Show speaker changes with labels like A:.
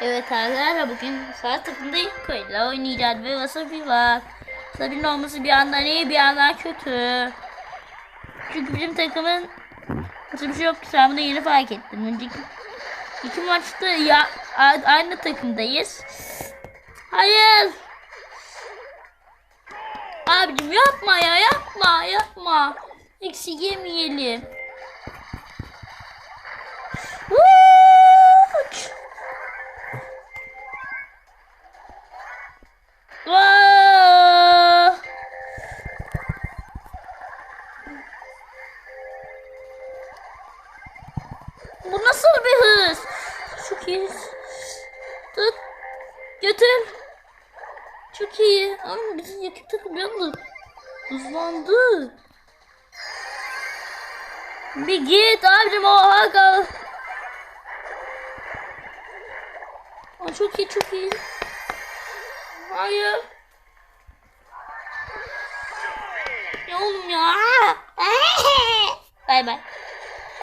A: Evet arkadaşlar bugün saat takımda koyla oynayacağız ve Wasabi var. Wasabi'nin olması bir yandan iyi bir yandan kötü. Çünkü bizim takımın nasıl bir şey yoktu sen bunu yeni fark ettim. Önceki iki maçta ya aynı takımdayız. Hayır. Abicim yapma ya yapma yapma. Eksi yemeyelim. Bu nasıl bir hız? Çok iyi. Tut. Götür. Çok iyi. Ama bizim yakın takım yalnız hızlandı. Bir git abicim o aga. Aa, çok iyi çok iyi. Hayır. Ya oğlum ya. Bay bay.